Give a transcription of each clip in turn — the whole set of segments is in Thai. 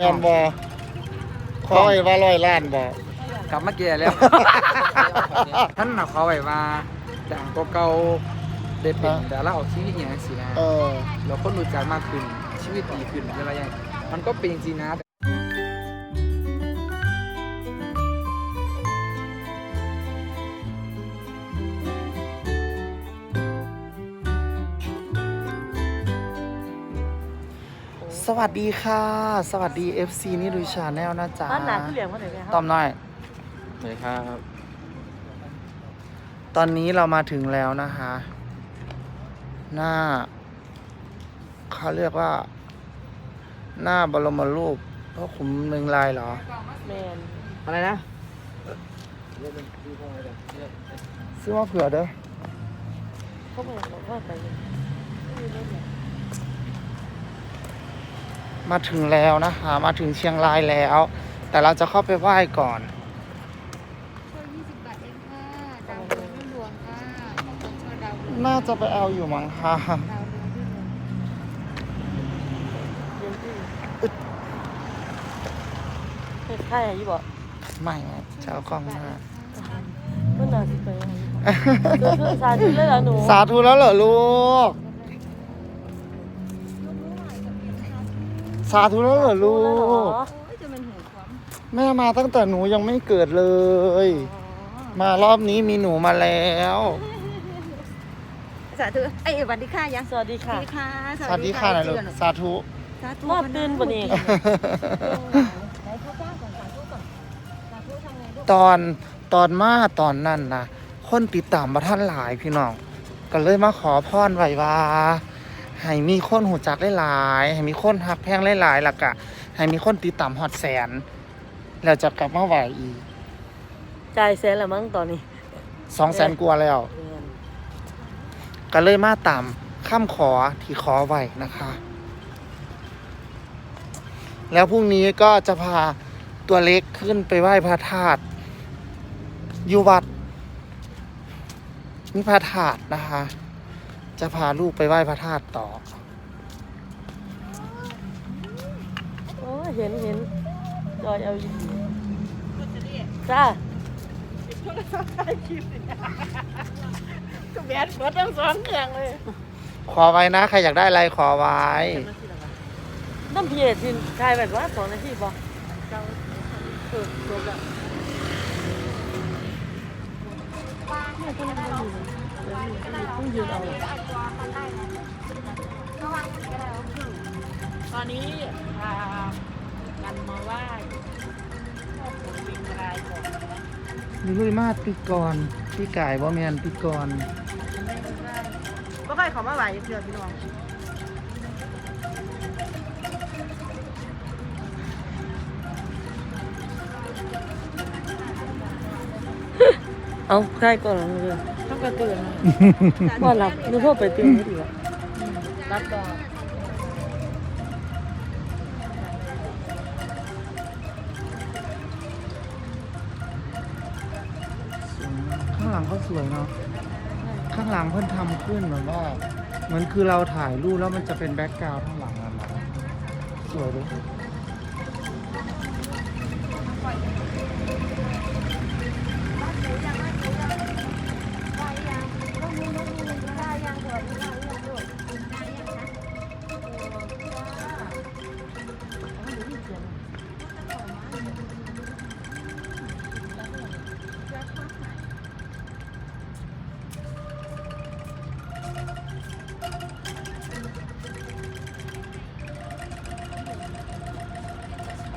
แม่นบ่ขอไว้ว่าร้อยล้านบ่กลับมาเกียแล้ว ท่านน่ะเขาไว้ว่าดังก็เก่าได้เป็นดาราออกทีวีอย่างสินะเออ เราคนรู้จักมากขึ้นชีวิตดีขึ้นอะไรอย่างมันก็เป็นจริงๆนะ วัสดีค่ะ สวัสดี FC นี่ดูชาแนลนะจ๊ะบ้านหนาคือเหลียงมาไหนเนี่ยคตรัอมหน่อย สวัสดีครับ ตอนนี้เรามาถึงแล้วนะคะ หน้า เขาเรียกว่า หน้าบรมรูปพระขุนเมืองลายเหรอ แมนอะไรนะ ซื้อมาเผื่อเด้อ เขาบอกเราว่าไปเลยไม่มีรถเนี่ย มาถึงแล้วนะคะ มาถึงเชียงรายแล้ว แต่เราจะเข้าไปไหว้ก่อนช่วย20บาทเองค่ะดาวเรืองรุ่งหลวงค่ะขอบคุณช่วยดาวเรืองน่าจะไปเอาอยู่มั้งค่ะดาวเรืองรุ่งหลวงเรียนที่เฮ็ดไข่ยี่บอกไม่จะเอากล้องหน้าเมื่อหนาสิไปยังไงคือคือสาธิตเลยเหรอหนู สาธุแล้วเหรอลูก สาธุแล้วเหรอลูรู้แล้วเหรอกแม่มาตั้งแต่หนูยังไม่เกิดเลย มารอบนี้มีหนูมาแล้ว สาธุเอ้ยสวัสดีค่ะยังสวัสดีค่ะค่ะสวัสดีค่ะหน่อยลูกสาธุ สาธุรอบตื่นปะนี่ตอนตอนมาตอนนั้นนะคนติดตามมาท่านหลายพี่น้อง ก็เลยมาขอพรไว้ว่า ให้มีคนหูจักหลายๆให้มีคนหักแพงหลายๆแล้วก็ให้มีคนติดตามฮอดแสน แล้วจะกลับมาไหวอีกจ่ายแสนละมั้งตอนนี้สองแสนกว่าแล้วแม่นก็เลยมาตามข้ามขอที่ขอไว้นะคะ แล้วพรุ่งนี้ก็จะพาตัวเล็กขึ้นไปไหว้พระธาตุอยู่วัดนี่พระธาตุนะคะ จะพาลูกไปไหว้พระธาตุต่อ โอ้ยเห็นเห็นจอยเอาอยู่จ้าก็แบดเปิดทั้งสองเครื่องเลยขอไว้นะ ใครอยากได้อะไรขอไว้ น้ำเพียรทินทายแบบว่าสองนาทีบอกเออจบแล้วเนี่ย ต้องยืนเอาตอนนี้พากันมาไหว้พ่อปู่ปิงรายก่อนมีลุยมาปีกรพี่ไก่บ่แมนปีกรก็ค่อยขอมาไหว้เพื่อพี่น้อง เอาใครก่อนเลยต้องกระตื่นว่ารับนึกว่าไปตื่นไม่ดีกว่ารับต่อข้างหลังก็สวยเนาะข้างหลังเพิ่นทำขึ้นแบบว่าเหมือนคือเราถ่ายรูปแล้วมันจะเป็นแบ็กกราวด์ข้างหลังอะเนาะสวยเลย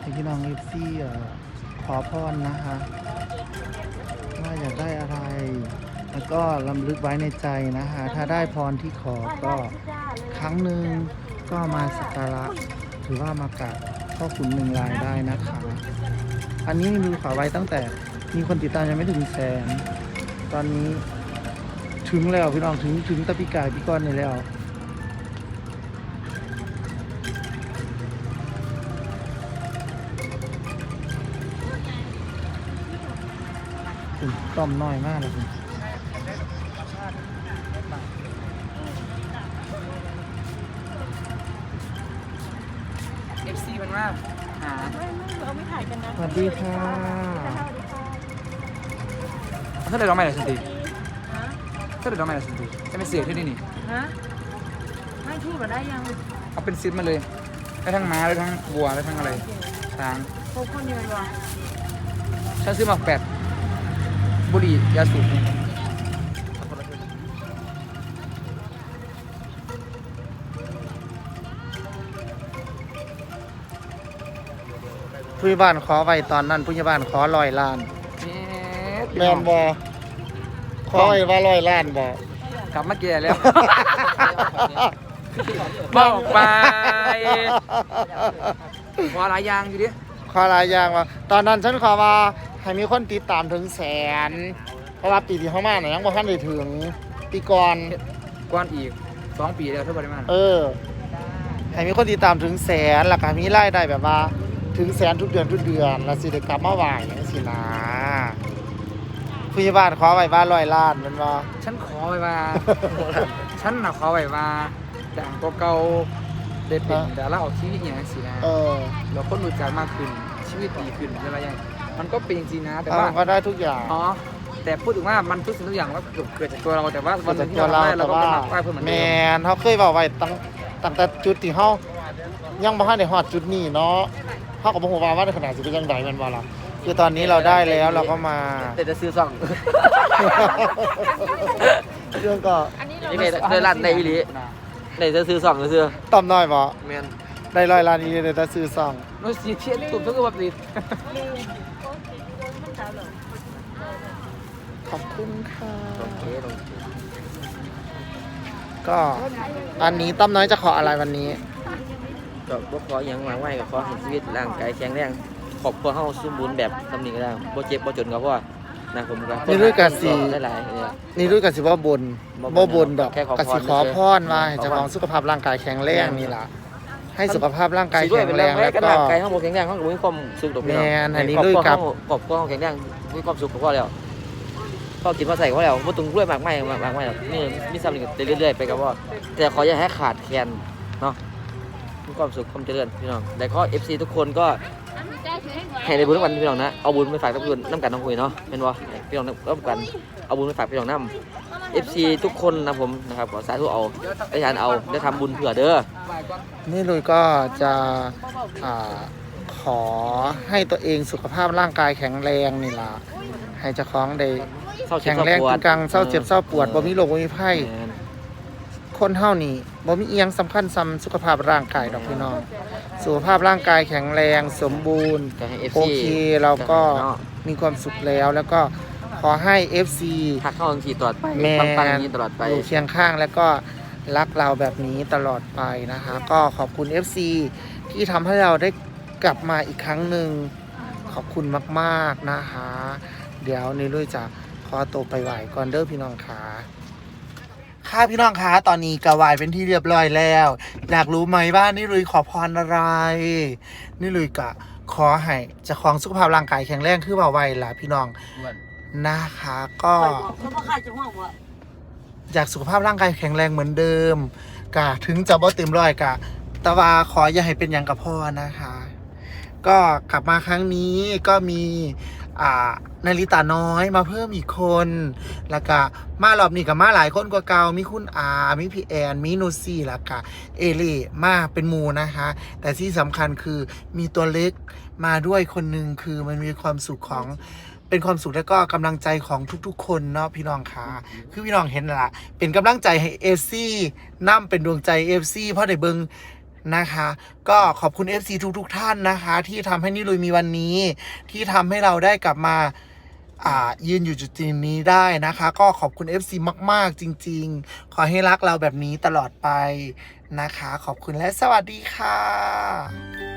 ให้พี่น้องเอฟซีขอพรนะคะว่าอยากได้อะไร แล้วก็ลำลึกไว้ในใจนะคะ ถ้าได้พรที่ขอก็ครั้งหนึ่งก็มาสักการะถือว่ามากราบพ่อขุนหนึ่งลายได้นะคะ อันนี้มีขอไว้ตั้งแต่มีคนติดตามยังไม่ถึงแสน ตอนนี้ถึงแล้วพี่น้องถึงถึงตะปีกายพี่ก้อนนี่แล้ว ต้อมน้อยมากเลยคุณเอฟซีมันว่าหาไม่ไม่เราไม่ถ่ายกันนะสวัสดีค่ะถ้าเดินร้องไม่ได้สันติฮะถ้าเดินร้องไม่ได้สันติจะไม่เสียที่นี่นี่ฮะไม่ทูบมาได้ยังเอาเป็นซิปมาเลยได้ทั้งม้าได้ทั้งวัวได้ทั้งอะไรช้างพบคนเดียวเหรอฉันซื้อมาแปด บุหรี่ยาสูบผู้ใหญ่บ้านขอไว้ตอนนั้นผู้ใหญ่บ้านขอร้อยล้านแมนบอขอไว้ว่าร้อยล้านบอกลับมาแก่แล้วบอกไปวาหลายอยางอยู่ดิขอหลายอย่างว่าตอนนั้นฉันขอว่า ให้มีคนติดตามถึงแสน เพราะว่าปีที่เข้ามาเนี่ยยังบ่ทันได้ถึงปีก่อน ก้อนอีกสองปีแล้วเท่าปริมาณเออ ให้มีคนติดตามถึงแสนแล้วก็มีรายได้แบบว่า ถึงแสนทุกเดือนทุกเดือนแล้วสิได้กลับมาไหวอย่างนี้สินะผู้ใหญ่บ้านขอไว้ว่าร้อยล้านแมันว่า ฉันขอไว้ว่า ฉันน่ะขอไว้ว่าจากเก่าๆได้เป็นดาราออกชีวิตอย่างนี้สินะเออ เราคนรู้จักมากขึ้นชีวิตดีขึ้นอะไรอย่าง มันก็เป็นจริงนะแต่เอาว่าก็ได้ทุกอย่าง อ๋อ แต่พูดถึงว่ามันทุกสิ่งทุกอย่างก็เกิดจากตัวเราแต่ว่าวันหนึ่งที่ตัวเราเราทำได้เราแต่ก็ว่ามาไหว้เพื่อนเหมือนแมเดิมนเขาเคยบอกไว้ตั้งตั้งแต่จุดที่เขายังบ่ทันได้ฮอดจุดนี้เนาะเขาก็บ่ฮู้ว่าว่าในขนาดสิเป็นจังไดแมันบ่ล่ะคือตอนนี้เราได้แล้วเราก็มาแต่จะซื้อซองเรื่องก็นี่ในในร้านในอีหลีในจะซื้อซองก็ซื้อต่อมน้อยบ่แมนได้ร้อยล้านนี้ได้แต่ซื้อซอง โน้ตสีเทียนตุ่มทั้งแบบนี้ ข อบคุณค่ะโอเคโอเคก็อันนี้ต้อมน้อยจะขออะไรวันนี้ ก็บ่ขอหยังหวังไว้ก็ขอให้ชีวิตร่างกายแข็งแรงครอบครัวเฮาสมบูรณ์แบบสำนึกได้บ่เจ็บบ่จนก็พอนะผมก็นี่ด้วยกันสิ หลายๆเนี่ย นี่ด้วยกันสิว่าบนบ่บ่บ่บนดอกแค่ขอพร กสิขอเฉยๆพรว่าให้เจ้าของสุขภาพร่างกายแข็งแรงนี่ล่ะ ให้สุขภาพร่างกายสิด้วยแข็งเป็นแรแรงงแล้แล้ววก็ก็ ร่างกายเฮาบ่แข็งแรงเฮาก็บ่มีความสุขดอกพี่น้องแม่นอันนี้ครอบด้วยครัวกับเฮาครอบครัวเฮาแข็งแรงมีความสุขก็พอแล้ว พอกินพอใส่ก็แล้วบ่ต้องรวยมากมายมากมายหรอกนี่มีซ้ำนี่ก็เรื่อยๆไปก็พอแต่ขออย่าให้ขาดแคลนเนาะมีความสุขความเจริญพี่น้องแต่ก็ FC ทุกคนก็ให้ได้บุญทุกวันพี่น้องนะเอาบุญไปฝากทุกคนน้ำกันน้องคุยเนาะเป็นวะพี่น้องร่วมกันเอาบุญไปฝากพี่น้องน้ำ FC ทุกคนนะผมนะครับขอสาธุเอาได้ทานเอาได้ทำบุญเผื่อเด้อนี่ลุยก็จะอ่าขอให้ตัวเองสุขภาพร่างกายแข็งแรงนี่ล่ะให้เจ้าของได้ เศร้าเจ็บแข็งเศร้าแรงปวจดริงกังเศร้าเจ็บเศร้าปวดบ่มีโรคบ่มีไข้แม่นคนเฮานี่บ่มีเอียงสำคัญซ้ำสุขภาพร่างกายดอกพี่น้องสุขภาพร่างกายแข็งแรงสมบูรณ์ ก็ให้ FC โอเคเราก็เนาะมีความสุขแล้วแล้วก็ขอให้ FC ทักเข้าทังทีตลอดไปแมปังๆอย่างนนี้ตลอดไป อยู่เคียงข้างแล้วก็รักเราแบบนี้ตลอดไปนะคะ ก็ขอบคุณ FC ที่ทำให้เราได้กลับมาอีกครั้งหนึ่งขอบคุณมาก ๆนะคะ เดี๋ยวนี่ลุยจะข อตัวไปไหวก่อนเด้อพี่น้องขาค่ะพี่น้องคะตอนนี้กระวายเป็นที่เรียบร้อยแล้ว อยากรู้ไหมว่านี่ลุยขอพรอะไร นี่ลุยกะขอให้เจะของสุขภาพร่างกายแข็งแรงคือว่าไวล่ะพี่น้องนะคะ ก็เขาบอกขาดจะห่วงวะอยากสุขภาพร่างกายแข็งแรงเหมือนเดิมกะถึงจะบ่เต็มร้อยกะแต่ว่าขออย่าให้เป็นอย่างกับพ่อนะคะ ก็กลับมาครั้งนี้ก็มี อ่านาริตาน้อยมาเพิ่มอีกคน แล้วก็มารอบนี้กับมาหลายคนกว่าเก่ามีคุณอา มีพี่แอน มีนูซี่แล้วก็เอเล่มาเป็นมูนะคะ แต่ที่สำคัญคือมีตัวเล็กมาด้วยคนหนึ่งคือมันมีความสุขของเป็นความสุขและก็กำลังใจของทุกๆ คนเนาะพี่น้องคะคือพี่น้องเห็นละเป็นกำลังใจให้เอฟซี่นั่มเป็นดวงใจเอฟซีเพราะได้เบิง นะคะ ก็ขอบคุณ FC ทุกๆท่านนะคะ ที่ทำให้นิลุยมีวันนี้ ที่ทำให้เราได้กลับมาอ่ายืนอยู่จุดนี้ได้นะคะ ก็ขอบคุณ FC มาก ๆ จริง ๆ ขอให้รักเราแบบนี้ตลอดไปนะคะ ขอบคุณและสวัสดีค่ะ